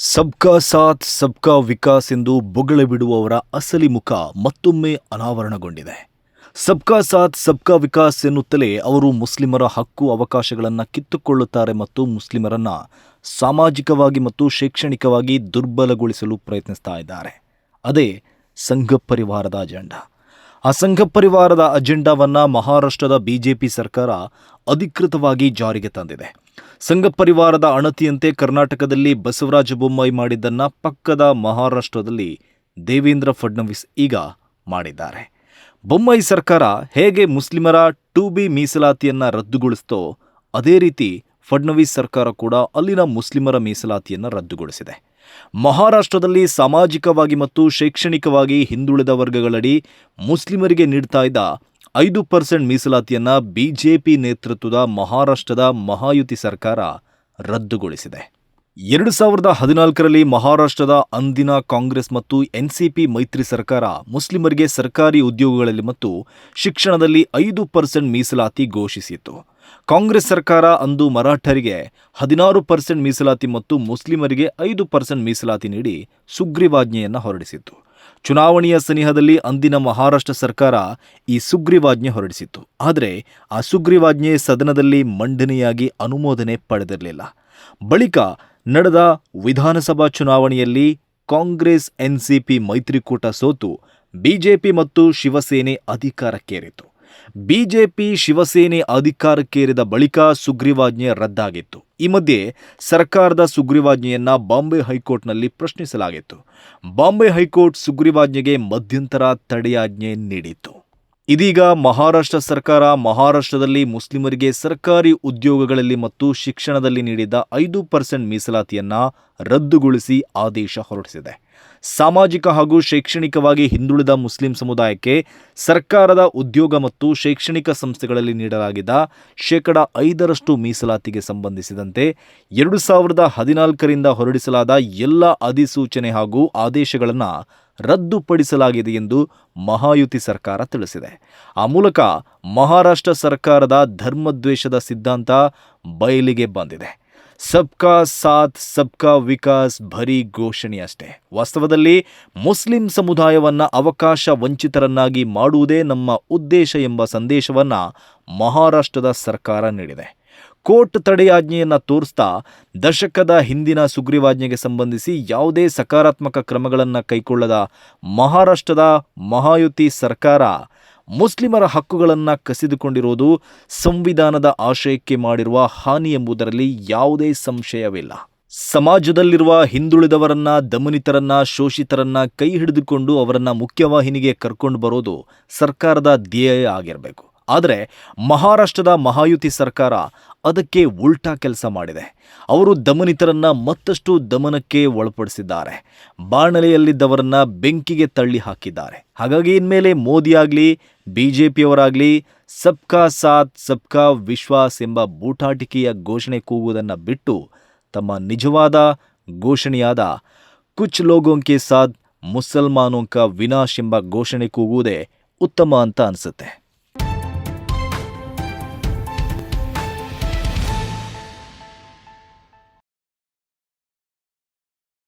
ಸಬ್ಕಾ ಸಾಥ್, ಸಬ್ಕಾ ವಿಕಾಸ್ ಎಂದು ಬೊಗಳೆ ಬಿಡುವವರ ಅಸಲಿ ಮುಖ ಮತ್ತೊಮ್ಮೆ ಅನಾವರಣಗೊಂಡಿದೆ. ಸಬ್ಕಾ ಸಾಥ್, ಸಬ್ಕಾ ವಿಕಾಸ್ ಎನ್ನುತ್ತಲೇ ಅವರು ಮುಸ್ಲಿಮರ ಹಕ್ಕು ಅವಕಾಶಗಳನ್ನು ಕಿತ್ತುಕೊಳ್ಳುತ್ತಾರೆ ಮತ್ತು ಮುಸ್ಲಿಮರನ್ನ ಸಾಮಾಜಿಕವಾಗಿ ಮತ್ತು ಶೈಕ್ಷಣಿಕವಾಗಿ ದುರ್ಬಲಗೊಳಿಸಲು ಪ್ರಯತ್ನಿಸ್ತಾ ಇದ್ದಾರೆ. ಅದೇ ಸಂಘ ಪರಿವಾರದ ಅಜೆಂಡಾ. ಆ ಸಂಘ ಪರಿವಾರದ ಅಜೆಂಡಾವನ್ನ ಮಹಾರಾಷ್ಟ್ರದ ಬಿಜೆಪಿ ಸರ್ಕಾರ ಅಧಿಕೃತವಾಗಿ ಜಾರಿಗೆ ತಂದಿದೆ. ಸಂಘ ಪರಿವಾರದ ಅಣತಿಯಂತೆ ಕರ್ನಾಟಕದಲ್ಲಿ ಬಸವರಾಜ ಬೊಮ್ಮಾಯಿ ಮಾಡಿದ್ದನ್ನ ಪಕ್ಕದ ಮಹಾರಾಷ್ಟ್ರದಲ್ಲಿ ದೇವೇಂದ್ರ ಫಡ್ನವೀಸ್ ಈಗ ಮಾಡಿದ್ದಾರೆ. ಬೊಮ್ಮಾಯಿ ಸರ್ಕಾರ ಹೇಗೆ ಮುಸ್ಲಿಮರ ಟು ಬಿ ಮೀಸಲಾತಿಯನ್ನ ರದ್ದುಗೊಳಿಸ್ತೋ, ಅದೇ ರೀತಿ ಫಡ್ನವೀಸ್ ಸರ್ಕಾರ ಕೂಡ ಅಲ್ಲಿನ ಮುಸ್ಲಿಮರ ಮೀಸಲಾತಿಯನ್ನು ರದ್ದುಗೊಳಿಸಿದೆ. ಮಹಾರಾಷ್ಟ್ರದಲ್ಲಿ ಸಾಮಾಜಿಕವಾಗಿ ಮತ್ತು ಶೈಕ್ಷಣಿಕವಾಗಿ ಹಿಂದುಳಿದ ವರ್ಗಗಳಡಿ ಮುಸ್ಲಿಮರಿಗೆ ನೀಡ್ತಾ ಇದ್ದ ಐದು ಪರ್ಸೆಂಟ್ ಮೀಸಲಾತಿಯನ್ನ ಬಿಜೆಪಿ ನೇತೃತ್ವದ ಮಹಾರಾಷ್ಟ್ರದ ಮಹಾಯುತಿ ಸರ್ಕಾರ ರದ್ದುಗೊಳಿಸಿದೆ. ಎರಡು ಸಾವಿರದ ಹದಿನಾಲ್ಕರಲ್ಲಿ ಮಹಾರಾಷ್ಟ್ರದ ಅಂದಿನ ಕಾಂಗ್ರೆಸ್ ಮತ್ತು ಎನ್ಸಿಪಿ ಮೈತ್ರಿ ಸರ್ಕಾರ ಮುಸ್ಲಿಮರಿಗೆ ಸರ್ಕಾರಿ ಉದ್ಯೋಗಗಳಲ್ಲಿ ಮತ್ತು ಶಿಕ್ಷಣದಲ್ಲಿ ಐದು ಪರ್ಸೆಂಟ್ ಮೀಸಲಾತಿ ಘೋಷಿಸಿತ್ತು. ಕಾಂಗ್ರೆಸ್ ಸರ್ಕಾರ ಅಂದು ಮರಾಠರಿಗೆ ಹದಿನಾರು ಪರ್ಸೆಂಟ್ ಮೀಸಲಾತಿ ಮತ್ತು ಮುಸ್ಲಿಮರಿಗೆ ಐದು ಪರ್ಸೆಂಟ್ ಮೀಸಲಾತಿ ನೀಡಿ ಸುಗ್ರೀವಾಜ್ಞೆಯನ್ನು ಹೊರಡಿಸಿತ್ತು. ಚುನಾವಣೆಯ ಸನಿಹದಲ್ಲಿ ಅಂದಿನ ಮಹಾರಾಷ್ಟ್ರ ಸರ್ಕಾರ ಈ ಸುಗ್ರೀವಾಜ್ಞೆ ಹೊರಡಿಸಿತ್ತು. ಆದರೆ ಆ ಸುಗ್ರೀವಾಜ್ಞೆ ಸದನದಲ್ಲಿ ಮಂಡನೆಯಾಗಿ ಅನುಮೋದನೆ ಪಡೆದಿರಲಿಲ್ಲ. ಬಳಿಕ ನಡೆದ ವಿಧಾನಸಭಾ ಚುನಾವಣೆಯಲ್ಲಿ ಕಾಂಗ್ರೆಸ್, ಎನ್ಸಿಪಿ ಮೈತ್ರಿಕೂಟ ಸೋತು, ಬಿಜೆಪಿ ಮತ್ತು ಶಿವಸೇನೆ ಅಧಿಕಾರಕ್ಕೇರಿತು ಬಿಜೆಪಿ ಶಿವಸೇನೆ ಅಧಿಕಾರಕ್ಕೇರಿದ ಬಳಿಕ ಸುಗ್ರೀವಾಜ್ಞೆ ರದ್ದಾಗಿತ್ತು. ಈ ಮಧ್ಯೆ ಸರ್ಕಾರದ ಸುಗ್ರೀವಾಜ್ಞೆಯನ್ನ ಬಾಂಬೆ ಹೈಕೋರ್ಟ್ನಲ್ಲಿ ಪ್ರಶ್ನಿಸಲಾಗಿತ್ತು. ಬಾಂಬೆ ಹೈಕೋರ್ಟ್ ಸುಗ್ರೀವಾಜ್ಞೆಗೆ ಮಧ್ಯಂತರ ತಡೆಯಾಜ್ಞೆ ನೀಡಿತ್ತು. ಇದೀಗ ಮಹಾರಾಷ್ಟ್ರ ಸರ್ಕಾರ ಮಹಾರಾಷ್ಟ್ರದಲ್ಲಿ ಮುಸ್ಲಿಮರಿಗೆ ಸರ್ಕಾರಿ ಉದ್ಯೋಗಗಳಲ್ಲಿ ಮತ್ತು ಶಿಕ್ಷಣದಲ್ಲಿ ನೀಡಿದ್ದ ಐದು ಪರ್ಸೆಂಟ್ ಮೀಸಲಾತಿಯನ್ನ ರದ್ದುಗೊಳಿಸಿ ಆದೇಶ ಹೊರಡಿಸಿದೆ. ಸಾಮಾಜಿಕ ಹಾಗೂ ಶೈಕ್ಷಣಿಕವಾಗಿ ಹಿಂದುಳಿದ ಮುಸ್ಲಿಂ ಸಮುದಾಯಕ್ಕೆ ಸರ್ಕಾರದ ಉದ್ಯೋಗ ಮತ್ತು ಶೈಕ್ಷಣಿಕ ಸಂಸ್ಥೆಗಳಲ್ಲಿ ನೀಡಲಾಗಿದ್ದ ಶೇಕಡ ಐದರಷ್ಟು ಮೀಸಲಾತಿಗೆ ಸಂಬಂಧಿಸಿದಂತೆ ಎರಡು ಸಾವಿರದ ಹದಿನಾಲ್ಕರಿಂದ ಹೊರಡಿಸಲಾದ ಎಲ್ಲ ಅಧಿಸೂಚನೆ ಹಾಗೂ ಆದೇಶಗಳನ್ನು ರದ್ದುಪಡಿಸಲಾಗಿದೆ ಎಂದು ಮಹಾಯುತಿ ಸರ್ಕಾರ ತಿಳಿಸಿದೆ. ಆ ಮೂಲಕ ಮಹಾರಾಷ್ಟ್ರ ಸರ್ಕಾರದ ಧರ್ಮದ್ವೇಷದ ಸಿದ್ಧಾಂತ ಬಯಲಿಗೆ ಬಂದಿದೆ. ಸಬ್ಕಾ ಸಾಥ್, ಸಬ್ಕಾ ವಿಕಾಸ್, ಭರಿ ಘೋಷಣೆಯಷ್ಟೇ ವಾಸ್ತವದಲ್ಲಿ ಮುಸ್ಲಿಂ ಸಮುದಾಯವನ್ನ ಅವಕಾಶ ವಂಚಿತರನ್ನಾಗಿ ಮಾಡುವುದೇ ನಮ್ಮ ಉದ್ದೇಶ ಎಂಬ ಸಂದೇಶವನ್ನು ಮಹಾರಾಷ್ಟ್ರದ ಸರ್ಕಾರ ನೀಡಿದೆ. ಕೋರ್ಟ್ ತಡೆಯಾಜ್ಞೆಯನ್ನ ತೋರಿಸ್ತಾ ದಶಕದ ಹಿಂದಿನ ಸುಗ್ರೀವಾಜ್ಞೆಗೆ ಸಂಬಂಧಿಸಿ ಯಾವುದೇ ಸಕಾರಾತ್ಮಕ ಕ್ರಮಗಳನ್ನು ಕೈಗೊಳ್ಳದ ಮಹಾರಾಷ್ಟ್ರದ ಮಹಾಯುತಿ ಸರ್ಕಾರ ಮುಸ್ಲಿಮರ ಹಕ್ಕುಗಳನ್ನು ಕಸಿದುಕೊಂಡಿರುವುದು ಸಂವಿಧಾನದ ಆಶಯಕ್ಕೆ ಮಾಡಿರುವ ಹಾನಿ ಎಂಬುದರಲ್ಲಿ ಯಾವುದೇ ಸಂಶಯವಿಲ್ಲ. ಸಮಾಜದಲ್ಲಿರುವ ಹಿಂದುಳಿದವರನ್ನ, ದಮನಿತರನ್ನ, ಶೋಷಿತರನ್ನ ಕೈ ಹಿಡಿದುಕೊಂಡು ಅವರನ್ನ ಮುಖ್ಯವಾಹಿನಿಗೆ ಕರ್ಕೊಂಡು ಬರೋದು ಸರ್ಕಾರದ ಧ್ಯೇಯ ಆಗಿರಬೇಕು. ಆದರೆ ಮಹಾರಾಷ್ಟ್ರದ ಮಹಾಯುತಿ ಸರ್ಕಾರ ಅದಕ್ಕೆ ಉಲ್ಟಾ ಕೆಲಸ ಮಾಡಿದೆ. ಅವರು ದಮನಿತರನ್ನ ಮತ್ತಷ್ಟು ದಮನಕ್ಕೆ ಒಳಪಡಿಸಿದ್ದಾರೆ. ಬಾಣಲೆಯಲ್ಲಿದ್ದವರನ್ನ ಬೆಂಕಿಗೆ ತಳ್ಳಿ ಹಾಕಿದ್ದಾರೆ. ಹಾಗಾಗಿ ಇನ್ಮೇಲೆ ಮೋದಿ ಆಗಲಿ, ಬಿಜೆಪಿಯವರಾಗಲಿ, ಸಬ್ಕಾ ಸಾಥ್, ಸಬ್ಕಾ ವಿಶ್ವಾಸ್ ಎಂಬ ಬೂಟಾಟಿಕೆಯ ಘೋಷಣೆ ಕೂಗುವುದನ್ನು ಬಿಟ್ಟು ತಮ್ಮ ನಿಜವಾದ ಘೋಷಣೆಯಾದ ಕುಚ್ ಲೋಗೋಂಕೆ ಸಾಥ್, ಮುಸಲ್ಮಾನೋಂಕ ವಿನಾಶ್ ಎಂಬ ಘೋಷಣೆ ಕೂಗುವುದೇ ಉತ್ತಮ ಅಂತ ಅನಿಸುತ್ತೆ.